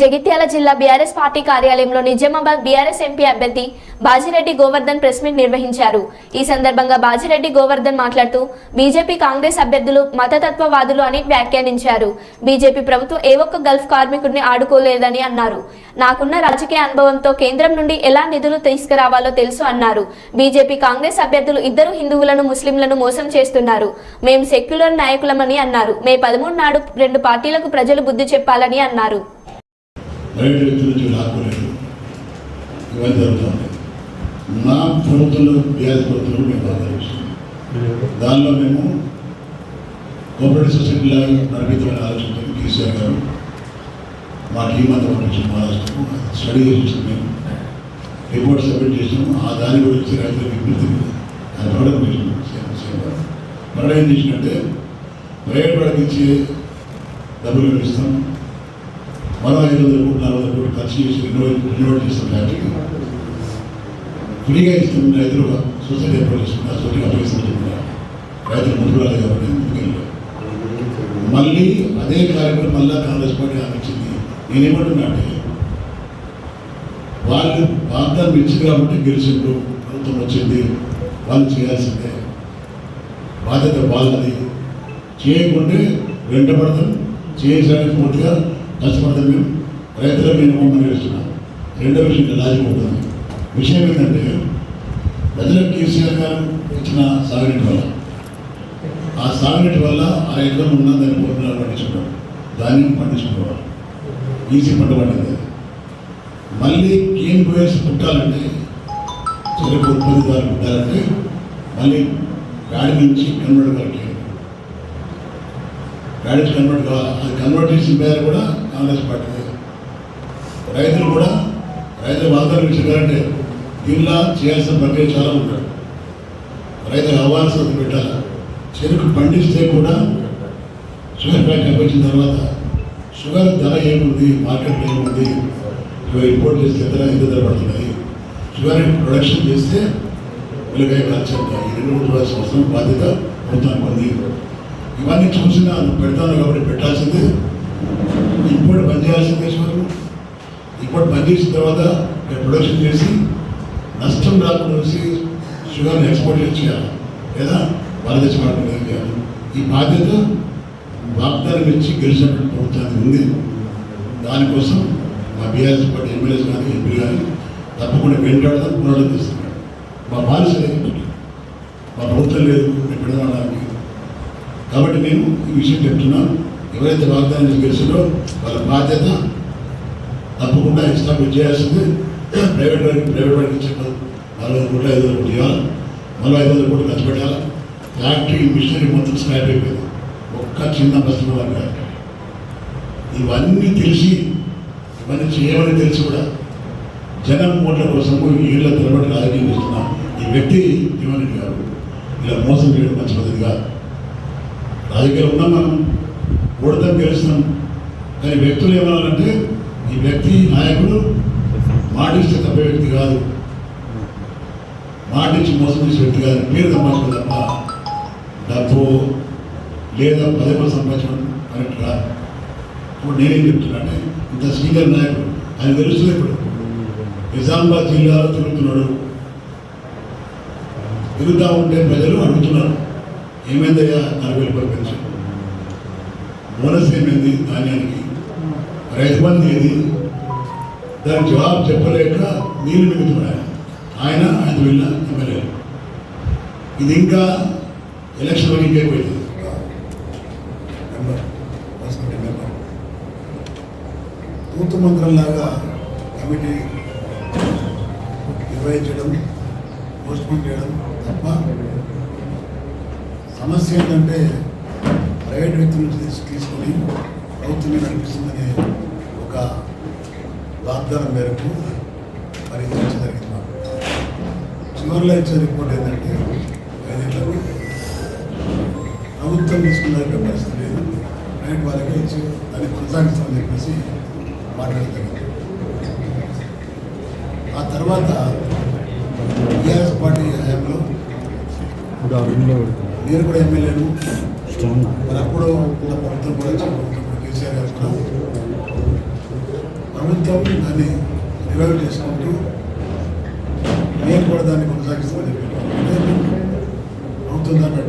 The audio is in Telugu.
జగిత్యాల జిల్లా బీఆర్ఎస్ పార్టీ కార్యాలయంలో నిజామాబాద్ బీఆర్ఎస్ ఎంపీ అభ్యర్థి బాజిరెడ్డి గోవర్ధన్ ప్రెస్ మీట్ నిర్వహించారు. ఈ సందర్భంగా బాజిరెడ్డి గోవర్ధన్ మాట్లాడుతూ బీజేపీ కాంగ్రెస్ అభ్యర్థులు మతతత్వవాదులు అని వ్యాఖ్యానించారు. బీజేపీ ప్రభుత్వం ఏ ఒక్క గల్ఫ్ కార్మికుడిని ఆడుకోలేదని అన్నారు. నాకున్న రాజకీయ అనుభవంతో కేంద్రం నుండి ఎలా నిధులు తీసుకురావాలో తెలుసు అన్నారు. బీజేపీ కాంగ్రెస్ అభ్యర్థులు ఇద్దరు హిందువులను ముస్లింలను మోసం చేస్తున్నారు. మేము సెక్యులర్ నాయకులమని అన్నారు. మే పదమూడు నాడు రెండు పార్టీలకు ప్రజలు బుద్ధి చెప్పాలని అన్నారు. బయట వ్యక్తుల నుంచి లాక్కోలేదు. ఇవన్నీ జరుగుతుంది నా ప్రభుత్వంలో బీఆర్ఎస్ ప్రభుత్వంలో మేము ఆదరిస్తున్నాం దానిలో మేము కోఆపరేటివ్ సొసైటీలా నడిపిద్దామని ఆలోచించాము కేసీఆర్ గారు మా టీం అంతా పంపించాం మహారాష్ట్రకు స్టడీ చేసి మేము. రిపోర్ట్ సబ్మిట్ చేసాము ఆ దాని గురించి రైతులకు విజ్ఞప్తి అది ప్రకటన చేసినాం ప్రకటన ఏం చేసినట్టే ప్రైవేట్ వాళ్ళకి ఇచ్చి డబ్బులు ఇస్తాం. మరో ఐదు వందల కోట్లు అరవై కోట్లు ఖర్చు చేసి రెన్యువేట్ రెన్యువేట్ చేస్తాం ఫ్యాక్టరీ ఫ్రీగా ఇస్తుంది రైతులుగా సొసైటీ ఏర్పాటు చేసుకున్నారు సొసైటీ అప్పగిస్తాం రైతులు ముందుకు రాలేదు కాబట్టి మళ్ళీ అదే కార్యక్రమం మళ్ళా కాంగ్రెస్ పార్టీ ఆపించింది నేనేమంటున్నా అంటే వాళ్ళు వాగ్దానం ఇచ్చి కాబట్టి గెలిచిండ్రు ప్రభుత్వం వచ్చింది వాళ్ళు చేయాల్సిందే. బాధ్యత వాళ్ళది. చేయకుంటే వెంటబడతాం చేయించడానికి పూర్తిగా కష్టపడతాం మేము రైతుల నేను మమ్మల్ని వేస్తున్నాను రెండో విషయం లాజిక్ విషయం ఏంటంటే ప్రజలకు కేసీఆర్ గారు ఇచ్చిన సాగునీటి వల్ల. ఆ సాగునీటి వల్ల ఆ ఎకరం ఉన్న దాన్ని పూర్తిగా పండించుకున్నాం ధాన్యం పండించుకునేవారు ఈజీ పంట పండింది. మళ్ళీ కేన్ బోయర్స్ పుట్టాలంటే చెరుకు ఉత్పత్తిదారులు పుట్టాలంటే మళ్ళీ గాడి నుంచి కన్వర్ట్ కావాలి కన్వర్ట్ కావాలి అది కన్వర్ట్ చేసిన పేరు కూడా కాంగ్రెస్ పార్టీ రైతులు కూడా రైతులు వాగ్దానం ఇచ్చారంటే దీనిలో చేయాల్సిన ప్రక్రియ చాలా ఉంటాడు రైతులు అవ్వాల్సిన పెట్టాలి? చెరుకు పండిస్తే కూడా షుగర్ ఫ్యాక్టరీ వచ్చిన తర్వాత షుగర్ ధర ఏముంది? మార్కెట్లో ఏముంది? షుగర్ ఇంపోర్ట్ చేస్తే ధర ఎంత ధర పడుతున్నాయి షుగర్ ప్రొడక్షన్ చేస్తే వెలుగై ఖర్చు ఈ రెండు మూడు సంవత్సరం బాధ్యత ప్రభుత్వానికి ఉంది. ఇవన్నీ చూసినా పెడతాను కాబట్టి పెట్టాల్సిందే. ఇంపోర్ట్ బంద్ చేయాల్సిందే షుగర్ ఇంపోర్ట్ బంద్ చేసిన తర్వాత ప్రొడక్షన్ చేసి నష్టం రాకుండా చూసి షుగర్ని ఎక్స్పోర్ట్ చేయాలి. లేదా భారతదేశం మార్కెట్ చేయాలి? ఈ బాధ్యత వాగ్దానం ఇచ్చి గెలిచినటువంటి ప్రభుత్వానికి ఉంది. దానికోసం మా బీఆర్ఎస్ పార్టీ ఎమ్మెల్యేస్ కానీ ఎంపీ కానీ తప్పకుండా వెంటాడదాం పోరాటం మా పాలసీ మా ప్రభుత్వం లేదు. మేము కాబట్టి నేను ఈ విషయం చెప్తున్నాను ఎవరైతే వాగ్దానం చేసి వాళ్ళ బాధ్యత తప్పకుండా ఎస్టాబ్లిష్ చేయాల్సింది. ప్రైవేట్ వారికి ప్రైవేట్ వారికి ఇచ్చిన నలభై కోట్లు ఐదు వందల కోట్లు ఇవ్వాలి? మళ్ళీ ఐదు వందల కోట్లు ఖర్చు పెట్టాలి? ఫ్యాక్టరీ మిషనరీ మొత్తం స్క్రాప్ అయిపోయింది. ఒక్క చిన్న బస్సులో ఫ్యాక్టరీ ఇవన్నీ తెలిసి ఇవన్నీ చేయమని తెలిసి కూడా జనం ఓట్ల కోసము ఏళ్ళ తరబడి రాజకీయం చేస్తున్న ఈ వ్యక్తి ఇవన్నీ కాదు ఇలా మోసం చేయడం మంచి పద్ధతిగా రాజకీయాలు ఉన్నాం మనం ఓడతాం గెలుస్తున్నాం కానీ వ్యక్తులు ఏమన్నారంటే ఈ వ్యక్తి నాయకుడు మాటిస్తే తప్ప వ్యక్తి కాదు. మాటించి మోసం చేసే వ్యక్తి కాదు. పేరు సంపాదించడం తప్ప డబ్బు లేదా పదవి సంపాదించడం కరెక్ట్ కాదు. ఇప్పుడు నేనేం చెప్తున్నానంటే ఇంత సీనియర్ నాయకుడు ఆయన తెలుస్తుంది ఇప్పుడు. నిజామాబాద్ జిల్లాలో తిరుగుతున్నాడు. తిరుగుతూ ఉంటే ప్రజలు అడుగుతున్నారు. ఏమైందయ్యా? నలభై రూపాయలు పెంచు బోనస్ ఏమైంది? ధాన్యానికి. రైతు బంధు ఏది? దానికి జవాబు చెప్పలేక నీళ్ళు మిగుతున్నాయి? ఆయన ఆయన వెళ్ళిన ఎమ్మెల్యే. ఇది ఇంకా ఎలక్షన్ వరకు ఇంకైపోయింది మెంబర్ పర్సనల్ మెంబర్ తూతు మంత్రంలాగా కమిటీ నిర్వహించడం పోస్ట్పోన్ చేయడం తప్ప సమస్య ఏంటంటే ప్రైవేట్ వ్యక్తుల నుంచి తీసుకొని ప్రభుత్వమే నడిపిస్తుందనే ఒక వాగ్దానం మేరకు మరి జరిగింది మాకు. చివరిలో ఇచ్చే రిపోర్ట్ ఏంటంటే ఐదేళ్ళకు ప్రభుత్వం తీసుకున్న పరిస్థితి లేదు ప్రైవేట్ వాళ్ళకి ఇచ్చి దాన్ని కొనసాగిస్తామని చెప్పేసి మాట్లాడతారు ఆ తర్వాత టీఆర్ఎస్ పార్టీ హయాంలో నేను కూడా ఎమ్మెల్యేను మరి అప్పుడు కూడా ప్రభుత్వం కూడా కేసీఆర్ గారు కూడా ప్రభుత్వం దాన్ని రివైవ్ చేసుకుంటూ నేను కూడా దాన్ని కొనసాగిస్తామని ప్రభుత్వం దాన్ని